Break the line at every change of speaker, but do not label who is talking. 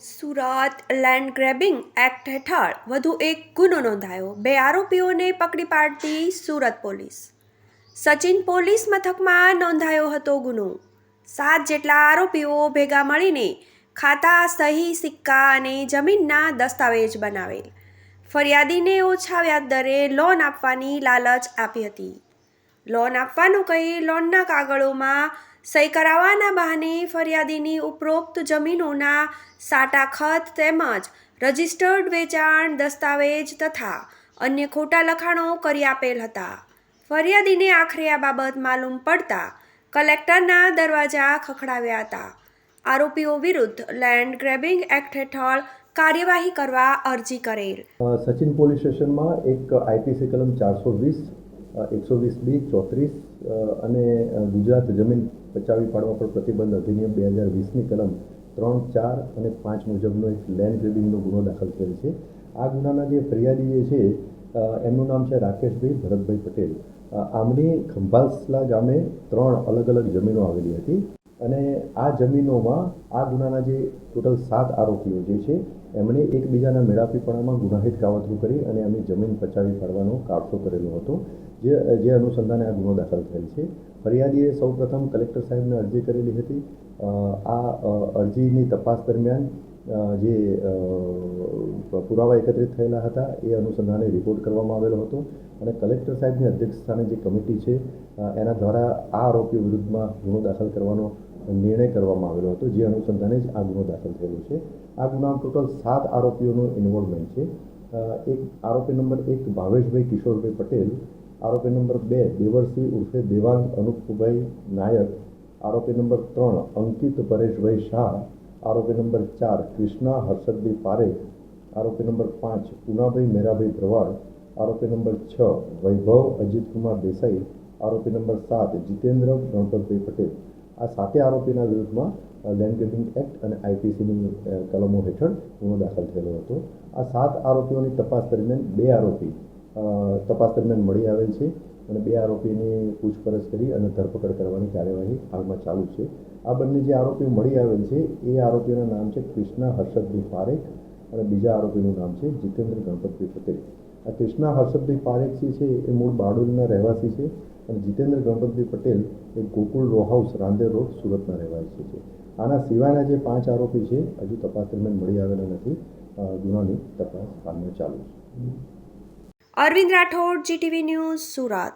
Surat land grabbing act હેઠળ વધુ એક ગુનો નોંધાયો. બે આરોપીઓને પકડી પાડતી સુરત પોલીસ. સચિન પોલીસ મથકમાં નોંધાયો હતો ગુનો. સાત જેટલા આરોપીઓ ભેગા મળીને ખાતા, સહી, સિક્કા અને જમીનના દસ્તાવેજ બનાવેલ. ફરિયાદીને ઓછા વ્યાજ દરે લોન આપવાની લાલચ આપી હતી. લોન આપવાનું કહી લોનના કાગળોમાં સહી કરાવવાના બહાને ફરિયાદીની ઉપરોક્ત જમીનોના સાટા ખત તેમજ રજિસ્ટર્ડ વેચાણ દસ્તાવેજ તથા અન્ય ખોટા લખાણો કરી આપેલ હતા. ફરિયાદીને આખરે આ બાબત માલુમ પડતા કલેક્ટરના દરવાજા ખખડાવ્યા હતા. આરોપીઓ વિરુદ્ધ લેન્ડ ગ્રેબિંગ એક્ટ હેઠળ કાર્યવાહી કરવા અરજી કરેલ.
સચિન પોલીસ સ્ટેશનમાં એક આઈપીસી કલમ ચારસો વીસ એકસો વીસ બી ચોત્રીસ અને ગુજરાત જમીન પચાવી પાડવા પર પ્રતિબંધ અધિનિયમ બે હજાર વીસની કલમ ત્રણ, ચાર અને પાંચ મુજબનો એક લેન્ડ ગ્રેબિંગનો ગુનો દાખલ થયેલ છે. આ ગુનાના જે ફરિયાદી છે એમનું નામ છે રાકેશભાઈ ભરતભાઈ પટેલ. આમની ખંભાલસલા ગામે ત્રણ અલગ અલગ જમીનો આવેલી હતી. અને આ જમીનોમાં આ ગુનાના જે ટોટલ સાત આરોપીઓ જે છે, એમણે એકબીજાના મેળાપીપણામાં ગુનાહિત કાવતરું કરી અને એમની જમીન પચાવી પાડવાનો કાવતો કરેલો હતો, જે જે અનુસંધાને આ ગુનો દાખલ થયેલ છે. ફરિયાદીએ સૌપ્રથમ કલેક્ટર સાહેબને અરજી કરેલી હતી. આ અરજીની તપાસ દરમિયાન જે પુરાવા એકત્રિત થયેલા હતા, એ અનુસંધાને રિપોર્ટ કરવામાં આવેલો હતો અને કલેક્ટર સાહેબની અધ્યક્ષસ્થાને જે કમિટી છે એના દ્વારા આ આરોપીઓ વિરુદ્ધમાં ગુનો દાખલ કરવાનો નિર્ણય કરવામાં આવેલો હતો, જે અનુસંધાને જ આ ગુનો દાખલ થયેલો છે. આ ગુનામાં ટોટલ સાત આરોપીઓનું ઇન્વોલ્વમેન્ટ છે. એક આરોપી નંબર એક ભાવેશભાઈ કિશોરભાઈ પટેલ, આરોપી નંબર બે દેવરસિંહ ઉર્ફે દેવાંગ અનુપભાઈ નાયક, આરોપી નંબર ત્રણ અંકિત પરેશભાઈ શાહ, આરોપી નંબર ચાર કૃષ્ણા હર્ષદભાઈ પારેખ, આરોપી નંબર પાંચ પૂનાભાઈ મેરાભાઈ ભરવાડ, આરોપી નંબર છ વૈભવ અજીતકુમાર દેસાઈ, આરોપી નંબર સાત જીતેન્દ્ર ગણપતભાઈ પટેલ. આ સાતે આરોપીના વિરુદ્ધમાં લેન્ડ ગ્રેબિંગ એક્ટ અને આઈપીસીની કલમો હેઠળ ગુનો દાખલ થયેલો હતો. આ સાત આરોપીઓની તપાસ દરમિયાન બે આરોપી તપાસ દરમિયાન મળી આવેલ છે અને બે આરોપીની પૂછપરછ કરી અને ધરપકડ કરવાની કાર્યવાહી હાલમાં ચાલુ છે. આ બંને જે આરોપીઓ મળી આવેલ છે, એ આરોપીઓના નામ છે કૃષ્ણા હર્ષદભાઈ પારેખ અને બીજા આરોપીનું નામ છે જીતેન્દ્ર ગણપતભાઈ પટેલ. આ કૃષ્ણા હર્ષદભાઈ પારેખ જે છે, એ મૂળ બારડોલીના રહેવાસી છે. અને જીતેન્દ્ર ગણપતભાઈ પટેલ એ Gokul row house Rander road સુરતના રહેવાસી છે. આના સિવાયના જે પાંચ આરોપી છે, હજુ તપાસ દરમિયાન મળી આવેલા નથી. ગુનાની તપાસ હાલમાં ચાલુ છે.
Arvind Rathod, GTV news, Surat.